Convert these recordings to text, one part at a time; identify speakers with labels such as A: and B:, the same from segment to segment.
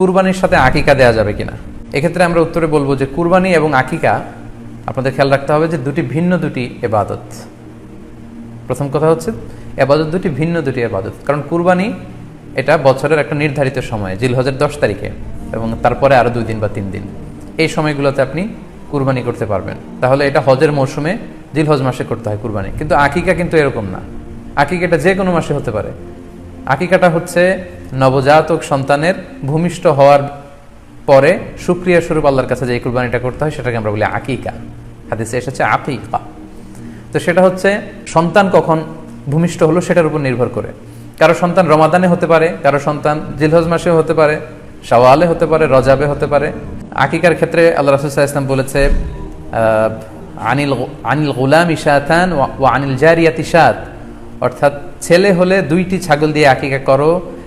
A: কুরবানির সাথে আকিকা দেওয়া যাবে কিনা? এক্ষেত্রে আমরা উত্তরে বলব যে কুরবানি এবং আকিকা আপনাদের খেয়াল রাখতে হবে যে দুটি ভিন্ন দুটি এবাদত। প্রথম কথা হচ্ছে, এবাদত দুটি ভিন্ন দুটি এবাদত। কারণ কুরবানি এটা বছরের একটা নির্ধারিত সময় জিলহজের দশ তারিখে এবং তারপরে আরও দুই দিন বা তিন দিন। এই সময়গুলোতে আপনি কুরবানি করতে পারবেন। তাহলে এটা হজের মৌসুমে জিলহজ মাসে করতে হয় কুরবানি। কিন্তু আকিকা কিন্তু এরকম না। আকিকাটা যে কোনো মাসে হতে পারে। আকিকাটা হচ্ছে নবজাতক সন্তানের ভূমিষ্ঠ হওয়ার পরে সুক্রিয়া স্বরূপ আল্লাহর কাছে যে কুরবানিটা করতে হয়, সেটাকে আমরা বলি আকিকা। হাদিসে এসেছে আকিকা। তো সেটা হচ্ছে, সন্তান কখন ভূমিষ্ঠ হলো সেটার উপর নির্ভর করে। কারও সন্তান রমাদানে হতে পারে, কারও সন্তান জিলহজ মাসে হতে পারে, শাওয়ালে হতে পারে, রজাবে হতে পারে। আকিকার ক্ষেত্রে আল্লাহ রাসুল্লাহ ইসলাম বলেছে আনিল আনিল গুলাম ইশাতান ও আনিল জারিয়াত ইশাত অর্থাৎ ছেলে হলে দুইটি ছাগল দিয়ে আকিকা করো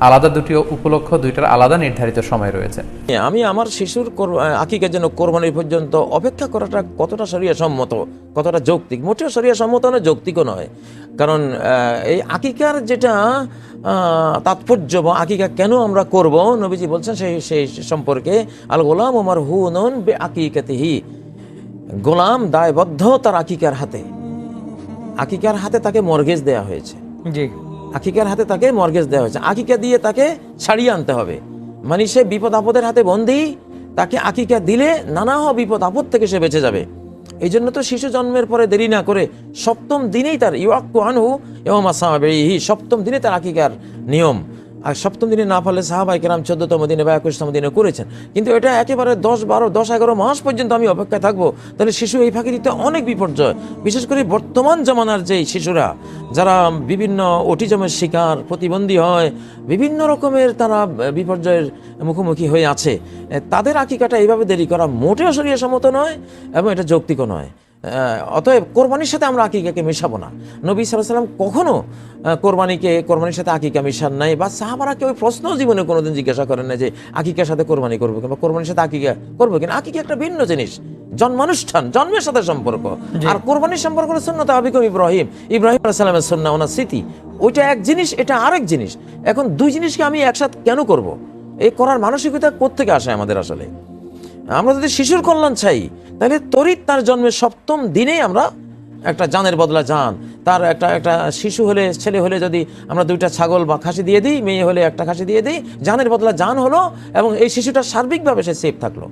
A: আলাদা দুটি উপলক্ষ দুইটার আলাদা নির্ধারিত সময় রয়েছে।
B: আমি আমার শিশুর কোর- আকিকের জন্য কোরবানির পর্যন্ত অপেক্ষা করাটা কতটা সরিয়া সম্মত কতটা যৌক্তিক? মোটেও সরিয়া সম্মত নয় যৌক্তিকও নয়। কারণ এই আকিকার যেটা তাৎপর্য বা আকিকা কেন আমরা করব নবীজি বলছেন সেই সেই সম্পর্কে আল গোলাম ওমার হু নন বে আকিকাতিহি গোলাম দায়বদ্ধ তার আকিকার হাতে। আকিকার হাতে তাকে মর্গেজ দেয়া হয়েছে।
C: জি।
B: আকিকার হাতে তাকে মর্গেজ দেওয়া হয়েছে। আকিকা দিয়ে তাকে ছাড়িয়ে আনতে হবে। মানে সে বিপদ আপদের হাতে বন্দি, তাকে আকিকা দিলে নানা বিপদ আপদ থেকে সে বেঁচে যাবে। এই জন্য তো শিশু জন্মের পরে দেরি না করে সপ্তম দিনেই তার ইউআকু আনহু এবং মাসামাবেহি সপ্তম দিনে তার আকিকার নিয়ম। আর সপ্তম দিনে না পারলে সাহাবাই কেরাম চোদ্দতম দিনে বা একুশতম দিনে করেছেন। কিন্তু এটা একেবারে দশ বারো, দশ এগারো মাস পর্যন্ত আমি অপেক্ষায় থাকব। তাহলে শিশু এই ফাঁকি দিতে অনেক বিপর্যয়। বিশেষ করে বর্তমান জমানার যেই শিশুরা, যারা বিভিন্ন অটিজমের শিকার, প্রতিবন্ধী হয়, বিভিন্ন রকমের তারা বিপর্যয়ের মুখোমুখি হয়ে আছে। তাদের আকিকাটা এইভাবে দেরি করা মোটেও সরিয়ে সম্মত নয় এবং এটা যৌক্তিকও নয়। অতএব কোরবানির সাথে আমরা আকিকাকে মেশাবো না। নবী সাল্লাম কখনো কোরবানিকে কোরবানির সাথে আকিকা মেশান নাই বা সাহাবারা কেউ প্রশ্ন জীবনে কোনোদিন জিজ্ঞাসা করেন না যে আকিকার সাথে কোরবানি করব কিংবা কোরবানির সাথে আকিকা করব কিনা। আকিকা একটা ভিন্ন জিনিস। জন্মানুষ্ঠান জন্মের সাথে সম্পর্ক। আর কোরবানির সম্পর্ক হলো সুন্নত আবিকম ইব্রাহিম। ইব্রাহিম আলাহ সাল্লামের সন্না ওনার স্মৃতি। ওইটা এক জিনিস এটা আরেক জিনিস। এখন দুই জিনিসকে আমি একসাথে কেন করব? এই করার মানসিকতা কোত্থেকে আসে আমাদের আসলে? আমরা যদি শিশুর কল্যাণ চাই, তাহলে তরিত তার জন্মের সপ্তম দিনেই আমরা একটা জানের বদলা জান। তার একটা একটা শিশু হলে, ছেলে হলে যদি আমরা দুইটা ছাগল বা খাসি দিয়ে দিই, মেয়ে হলে একটা খাসি দিয়ে দিই, জানের বদলা জান হলো এবং এই শিশুটা সার্বিকভাবে সে সেফ থাকল।